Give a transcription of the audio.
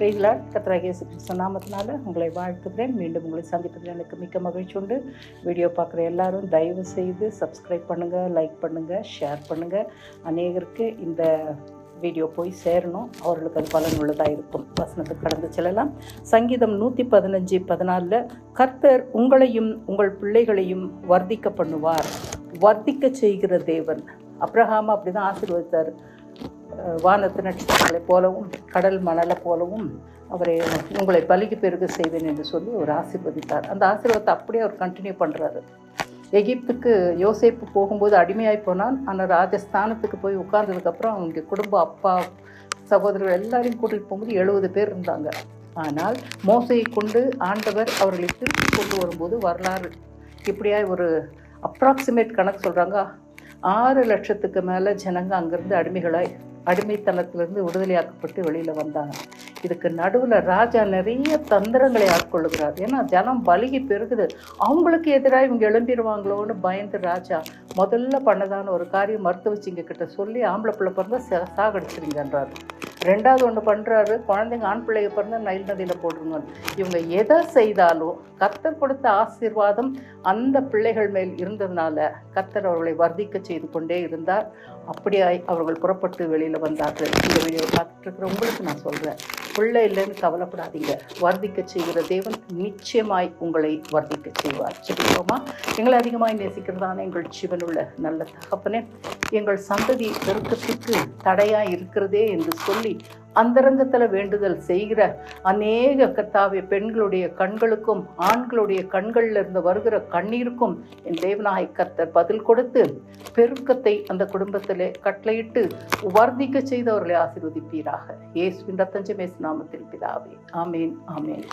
பிரைஸ்லாட் கத்ராகிய கிறிஸ்து உங்களை வாழ்த்துகிறேன். மீண்டும் உங்களை சந்திப்பதில் எனக்கு மிக்க மகிழ்ச்சி உண்டு. வீடியோ பார்க்குற எல்லாரும் தயவு செய்து சப்ஸ்கிரைப் பண்ணுங்கள் லைக் பண்ணுங்கள் ஷேர் பண்ணுங்கள் அநேகருக்கு இந்த வீடியோ போய் சேரணும். அவர்களுக்கு அது பலனுள்ளதாக இருக்கும். வசனத்துக்கு கடந்து செல்லலாம். சங்கீதம் நூற்றி பதினஞ்சு பதினாலில் கர்த்தர் உங்களையும் உங்கள் பிள்ளைகளையும் வர்த்திக்க பண்ணுவார். வர்த்திக்க செய்கிற தேவன். அப்ரஹாம் அப்படி தான் ஆசீர்வதித்தார். வானத்து நட்சத்திரங்களைப் போலவும் கடல் மணலை போலவும் அவரை உங்களை பலிக்கு பெருக செய்வேன் என்று சொல்லி அவர் ஆசிர்வதித்தார். அந்த ஆசீர்வாதத்தை அப்படியே அவர் கண்டினியூ பண்ணுறாரு எகிப்துக்கு யோசேப்பு போகும்போது அடிமையாகி போனான். ஆனால் ராஜஸ்தானத்துக்கு போய் உட்கார்ந்ததுக்கப்புறம் அவங்க குடும்பம் அப்பா சகோதரர்கள் எல்லாரையும் கூட்டிகிட்டு போகும்போது எழுபது பேர் இருந்தாங்க. ஆனால் மோசையை கொண்டு ஆண்டவர் அவர்களை திருப்பி கொண்டு வரும்போது வரலாறு இப்படியாக ஒரு அப்ராக்சிமேட் கணக்கு சொல்கிறாங்க ஆறு லட்சத்துக்கு மேலே ஜனங்க அங்கேருந்து அடிமைகளாய் அடிமைத்தனத்திலிருந்து விடுதலையாக்கப்பட்டு வெளியில் வந்தாங்க. இதுக்கு நடுவில் ராஜா நிறைய தந்திரங்களை ஆட்கொள்ளுகிறார். ஏன்னா ஜனம் பலகி பெருகுது. அவங்களுக்கு எதிராக இவங்க எழும்பிடுவாங்களோன்னு பயந்து ராஜா முதல்ல பண்ணதான ஒரு காரியம் மருத்துவச்சிங்க கிட்ட சொல்லி ஆம்பளை பிள்ளை பிறந்த சா- சாகடிச்சிருங்கன்றாரு. ரெண்டாவது ஒன்று பண்ணுறாரு குழந்தைங்க ஆண் பிள்ளைங்க பிறந்து நைல் நதியில் போடுங்க இவங்க எதை செய்தாலும் கத்தர் கொடுத்த ஆசீர்வாதம் அந்த பிள்ளைகள் மேல் இருந்ததுனால கத்தர் அவர்களை வர்த்திக்க செய்து கொண்டே இருந்தார். அப்படியாய் அவர்கள் புறப்பட்டு வெளியில் வந்தார்கள். இந்த வீடியோ பார்த்துட்டு உங்களுக்கு நான் சொல்கிறேன் பிள்ளை இல்லைன்னு கவலைப்படாதீங்க. வர்த்திக்க செய்கிற தேவன் நிச்சயமாய் உங்களை வர்த்திக்க செய்வார். சொல்லிக்கோமா எங்களை அதிகமாய் நேசிக்கிறதான எங்கள் ஜீவனுள்ள நல்ல தகப்பனே எங்கள் சந்ததி பெருக்கத்துக்கு தடையாக இருக்கிறதே என்று சொல்லி அந்தரங்கத்தில் வேண்டுதல் செய்கிற அநேக கர்த்தாவே பெண்களுடைய கண்களுக்கும் ஆண்களுடைய கண்களில் இருந்து வருகிற கண்ணீருக்கும் என் தேவநாய் கர்த்தர் பதில் கொடுத்து பெருக்கத்தை அந்த குடும்பத்திலே கட்டளையிட்டு வர்ணிக்க செய்து அவர்களை ஆசீர்வதிப்பீராக. இயேசுவின் ரத்தஞ்சமேசு நாமத்தில் பிதாவே. ஆமேன் ஆமேன்.